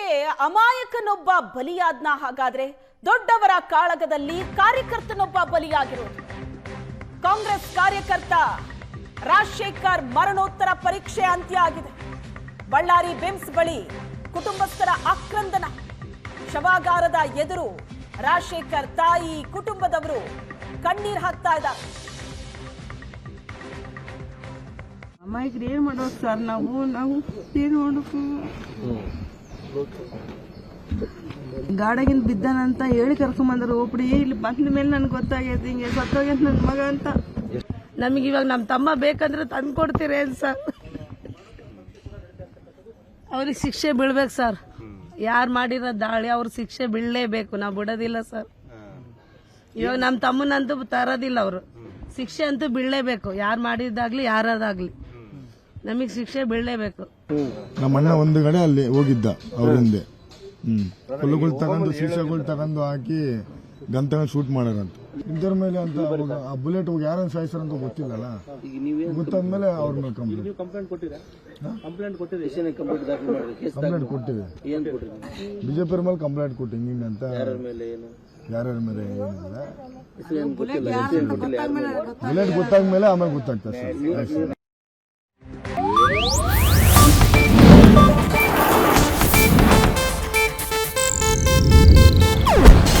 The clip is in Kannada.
ಕೊಲೆಗೆ ಅಮಾಯಕನೊಬ್ಬ ಬಲಿಯಾದ್ನ ಹಾಗಾದ್ರೆ ದೊಡ್ಡವರ ಕಾಳಗದಲ್ಲಿ ಕಾರ್ಯಕರ್ತನೊಬ್ಬ ಬಲಿಯಾಗಿರೋದು. ಕಾಂಗ್ರೆಸ್ ಕಾರ್ಯಕರ್ತ ರಾಜಶೇಖರ್ ಮರಣೋತ್ತರ ಪರೀಕ್ಷೆ ಅಂತ್ಯ ಆಗಿದೆ ಬಳ್ಳಾರಿ ಬಿಮ್ಸ್ ಬಳಿ ಕುಟುಂಬಸ್ಥರ ಆಕ್ರಂದನ. ಶವಾಗಾರದ ಎದುರು ರಾಜಶೇಖರ್ ತಾಯಿ ಕುಟುಂಬದವರು ಕಣ್ಣೀರ್ ಹಾಕ್ತಾ ಇದ್ದಾರೆ. ಅಮ್ಮಾಯಿಗ್ರಿ ಏನ್ ಮಾಡೋದು ಸರ್? ನಾವು ನಾವು ಏನ್ ಮಾಡೋಕು ಗಾಡಗಿಂದ ಬಿದ್ದಾನಂತ ಹೇಳಿ ಕರ್ಕೊಂಬಂದ್ರು ಒಬ್ಡಿ ಇಲ್ಲಿ ಬಂದ ಮೇಲೆ ನನ್ಗೆ ಗೊತ್ತಾಗೈತಿ, ಹಿಂಗೆ ಸತ್ತೋಗ್ಯಂತ ನನ್ನ ಮಗ ಅಂತ. ನಮಗೆ ಇವಾಗ ನಮ್ಮ ತಮ್ಮ ಬೇಕಂದ್ರೆ ತಂದು ಕೊಡ್ತೀರೇನು ಸರ್? ಅವ್ರಿಗೆ ಶಿಕ್ಷೆ ಬೀಳ್ಬೇಕು ಸರ್. ಯಾರು ಮಾಡಿರೋ ದಾಳಿ ಅವ್ರ ಶಿಕ್ಷೆ ಬೀಳಲೇಬೇಕು, ನಾವು ಬಿಡೋದಿಲ್ಲ ಸರ್. ಇವಾಗ ನಮ್ಮ ತಮ್ಮನಂತೂ ತರೋದಿಲ್ಲ ಅವರು. ಶಿಕ್ಷೆ ಅಂತೂ ಬೀಳಲೇಬೇಕು, ಯಾರು ಮಾಡಿದ್ದಾಗಲಿ, ಯಾರದಾಗ್ಲಿ. ನಮಗೆ ಶಿಕ್ಷೆ ಬೀಳಲೇಬೇಕು ನಮ್ಮ ಅಣ್ಣ ಒಂದು ಕಡೆ ಅಲ್ಲಿ ಹೋಗಿದ್ದ ಅವ್ರ ಹಿಂದೆ. ಹ್ಮ್. ಹುಲ್ಲುಗಳು ತಗೊಂಡು ಶಿಕ್ಷೆಗಳು ತಗೊಂಡು ಹಾಕಿ ಗಂತನ ಶೂಟ್ ಮಾಡ್ಯಾರಂತ ಇದ್ರ ಮೇಲೆ ಅಂತ ಆ ಬುಲೆಟ್ ಹೋಗಿ ಯಾರನ್ನು ಸಾಯಿಸ್ತಾರ ಅಂತ ಗೊತ್ತಿಲ್ಲಲ್ಲ? ಗೊತ್ತಾದ್ಮೇಲೆ ಅವ್ರ ಮೇಲೆ ಕಂಪ್ಲೇಂಟ್ ಕಂಪ್ಲೇಂಟ್ ಕೊಟ್ಟಿದೆ. ಬಿಜೆಪಿ ಮೇಲೆ ಕಂಪ್ಲೇಂಟ್ ಕೊಟ್ಟಿ ಹಿಂಗಿಂಗ್ ಅಂತ? ಯಾರ್ಯಾರ ಮೇಲೆ ಏನಿಲ್ಲ ಬುಲೆಟ್ ಗೊತ್ತಾದ್ಮೇಲೆ ಆಮೇಲೆ ಗೊತ್ತಾಗ್ತದೆ ಸರ್.